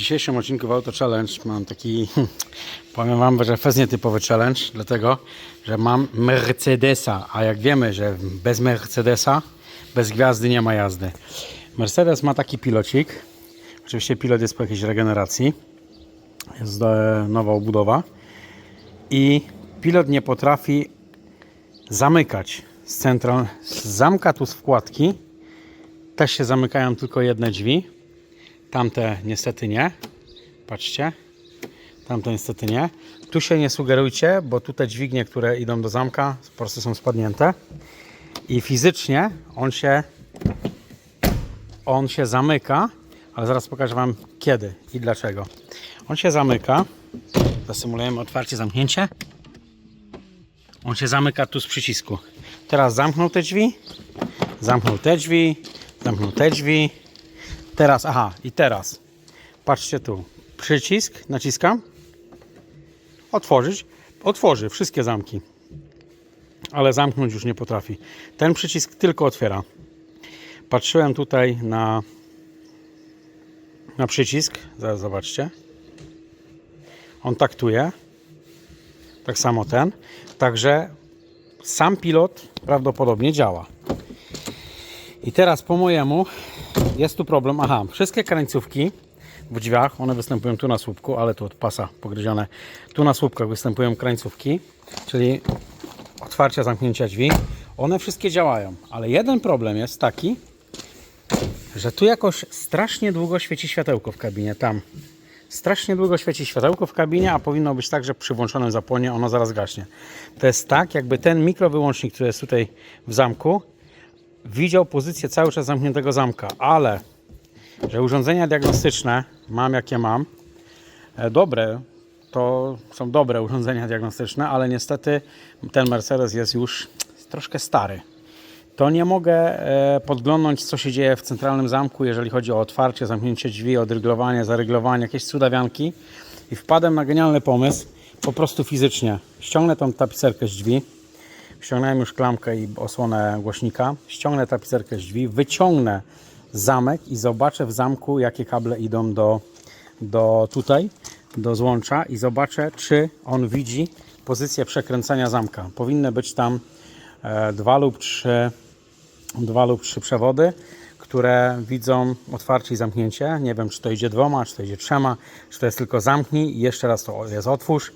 dzisiejszym odcinku w Auto Challenge mam taki, powiem Wam, że fez nietypowy challenge, dlatego, że mam Mercedesa, a jak wiemy, że bez Mercedesa, bez gwiazdy nie ma jazdy. Mercedes ma taki pilocik, oczywiście pilot jest po jakiejś regeneracji, jest e, nowa obudowa i pilot nie potrafi zamykać z central, zamka tu z wkładki, też się zamykają tylko jedne drzwi, Tamte niestety nie. Patrzcie. Tamte niestety nie. Tu się nie sugerujcie, bo tutaj dźwignie, które idą do zamka, po prostu są spadnięte. I fizycznie on się on się zamyka, ale zaraz pokażę Wam kiedy i dlaczego. On się zamyka. Zasymulujemy otwarcie, zamknięcie. On się zamyka tu z przycisku. Teraz zamknął te drzwi, zamknął te drzwi, zamknął te drzwi, Teraz, aha, i teraz. Patrzcie tu. Przycisk, naciskam. Otworzyć. Otworzy wszystkie zamki. Ale zamknąć już nie potrafi. Ten przycisk tylko otwiera. Patrzyłem tutaj na, na przycisk. Zaraz zobaczcie. On taktuje. Tak samo ten. Także sam pilot prawdopodobnie działa. I teraz po mojemu jest tu problem. Aha, wszystkie krańcówki w drzwiach, one występują tu na słupku, ale tu od pasa pogryzione. Tu na słupkach występują krańcówki, czyli otwarcia, zamknięcia drzwi. One wszystkie działają, ale jeden problem jest taki, że tu jakoś strasznie długo świeci światełko w kabinie, tam. Strasznie długo świeci światełko w kabinie, a powinno być tak, że przy włączonym zapłonie ono zaraz gaśnie. To jest tak, jakby ten mikrowyłącznik, który jest tutaj w zamku, widział pozycję cały czas zamkniętego zamka, ale że urządzenia diagnostyczne mam jakie mam, e, dobre, to są dobre urządzenia diagnostyczne, ale niestety ten Mercedes jest już troszkę stary. To nie mogę e, podglądnąć, co się dzieje w centralnym zamku, jeżeli chodzi o otwarcie, zamknięcie drzwi, odryglowanie, zaryglowanie, jakieś cudawianki. I wpadłem na genialny pomysł, po prostu fizycznie. Ściągnę tą tapicerkę z drzwi, ściągnąłem już klamkę i osłonę głośnika, ściągnę tapicerkę z drzwi, wyciągnę zamek i zobaczę w zamku, jakie kable idą do, do tutaj, do złącza i zobaczę, czy on widzi pozycję przekręcania zamka. Powinny być tam e, dwa lub trzy, dwa lub trzy przewody, które widzą otwarcie i zamknięcie. Nie wiem, czy to idzie dwoma, czy to idzie trzema, czy to jest tylko zamknij i jeszcze raz to jest otwórz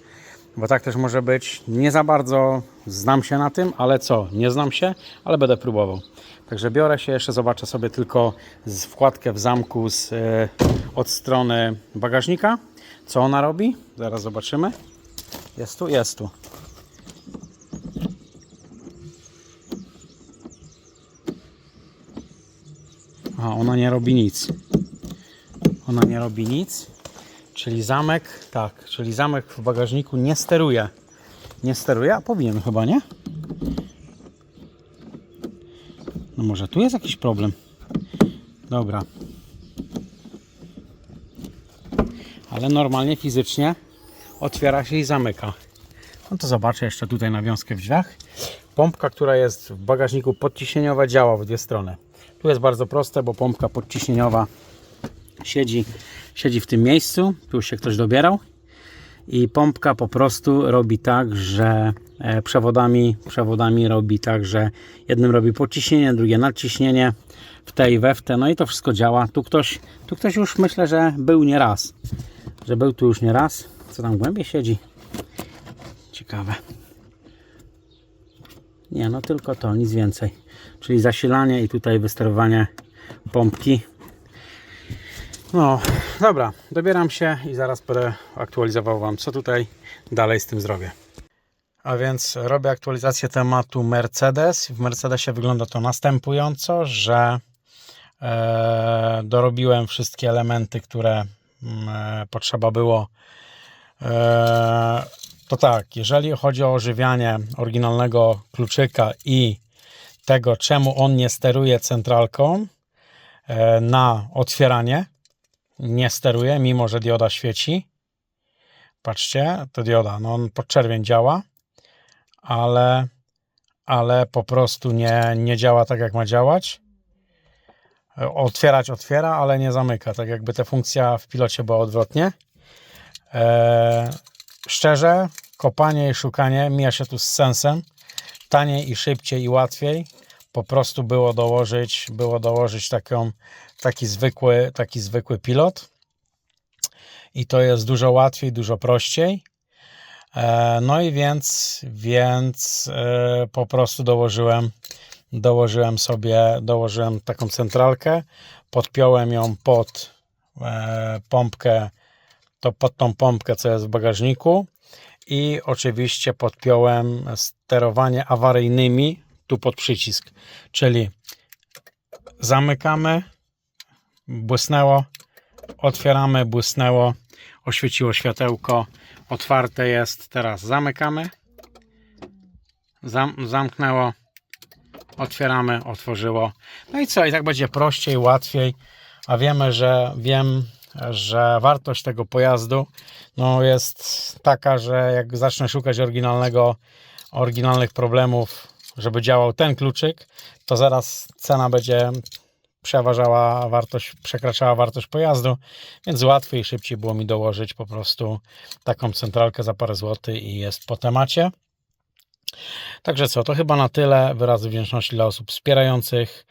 bo tak też może być. Nie za bardzo znam się na tym, ale co? Nie znam się, ale będę próbował. Także biorę się jeszcze, zobaczę sobie tylko z wkładkę w zamku z, e, od strony bagażnika, co ona robi. Zaraz zobaczymy. Jest tu? Jest tu. A ona nie robi nic. Ona nie robi nic. Czyli zamek, tak, czyli zamek w bagażniku nie steruje. Nie steruje, a powinien chyba, nie? No może tu jest jakiś problem. Dobra. Ale normalnie, fizycznie otwiera się i zamyka. No to zobaczę jeszcze tutaj nawiązkę w drzwiach. Pompka, która jest w bagażniku podciśnieniowa działa w dwie strony. Tu jest bardzo proste, bo pompka podciśnieniowa siedzi, siedzi w tym miejscu, tu się ktoś dobierał i pompka po prostu robi tak, że e, przewodami, przewodami robi tak, że jednym robi podciśnienie, drugie nadciśnienie w te i we w te, no i to wszystko działa. Tu ktoś, tu ktoś już myślę, że był nie raz, że był tu już nie raz. Co tam głębiej siedzi? Ciekawe. Nie, no tylko to, nic więcej. Czyli zasilanie i tutaj wysterowanie pompki no, dobra, dobieram się i zaraz będę aktualizował Wam, co tutaj dalej z tym zrobię. A więc robię aktualizację tematu Mercedes. W Mercedesie wygląda to następująco, że e, dorobiłem wszystkie elementy, które mm, e, potrzeba było. E, to tak, jeżeli chodzi o ożywianie oryginalnego kluczyka i tego, czemu on nie steruje centralką e, na otwieranie, nie steruje, mimo że dioda świeci. Patrzcie, to dioda, no on pod czerwień działa, ale, ale po prostu nie, nie działa tak jak ma działać. otwierać otwiera, ale nie zamyka. Tak jakby ta funkcja w pilocie była odwrotnie. E, szczerze, kopanie i szukanie mija się tu z sensem. Taniej i szybciej i łatwiej po prostu było dołożyć, było dołożyć taką, taki, zwykły, taki zwykły pilot. I to jest dużo łatwiej, dużo prościej. E, No i więc, więc e, po prostu dołożyłem, dołożyłem sobie, dołożyłem taką centralkę, podpiąłem ją pod e, pompkę, to pod tą pompkę, co jest w bagażniku i oczywiście podpiąłem sterowanie awaryjnymi tu pod przycisk, czyli zamykamy, błysnęło, otwieramy, błysnęło, oświeciło światełko, otwarte jest, teraz zamykamy, Zam, zamknęło, otwieramy, otworzyło. No i co, i tak będzie prościej, łatwiej, a wiemy, że wiem, że wartość tego pojazdu no, jest taka, że jak zacznę szukać oryginalnego, oryginalnych problemów, żeby działał ten kluczyk, to zaraz cena będzie przeważała wartość, przekraczała wartość pojazdu, więc łatwiej i szybciej było mi dołożyć po prostu taką centralkę za parę złotych i jest po temacie. Także co, to chyba na tyle. Wyrazy wdzięczności dla osób wspierających.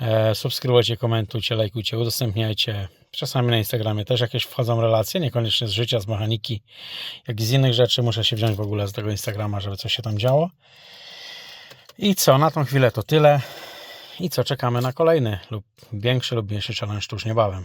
E, subskrybujcie, komentujcie, lajkujcie, udostępniajcie. Czasami na Instagramie też jakieś wchodzą relacje, niekoniecznie z życia, z mechaniki, jak i z innych rzeczy. Muszę się wziąć w ogóle z tego Instagrama, żeby coś się tam działo. I co, na tą chwilę to tyle. I co, czekamy na kolejny lub większy lub mniejszy challenge tuż niebawem.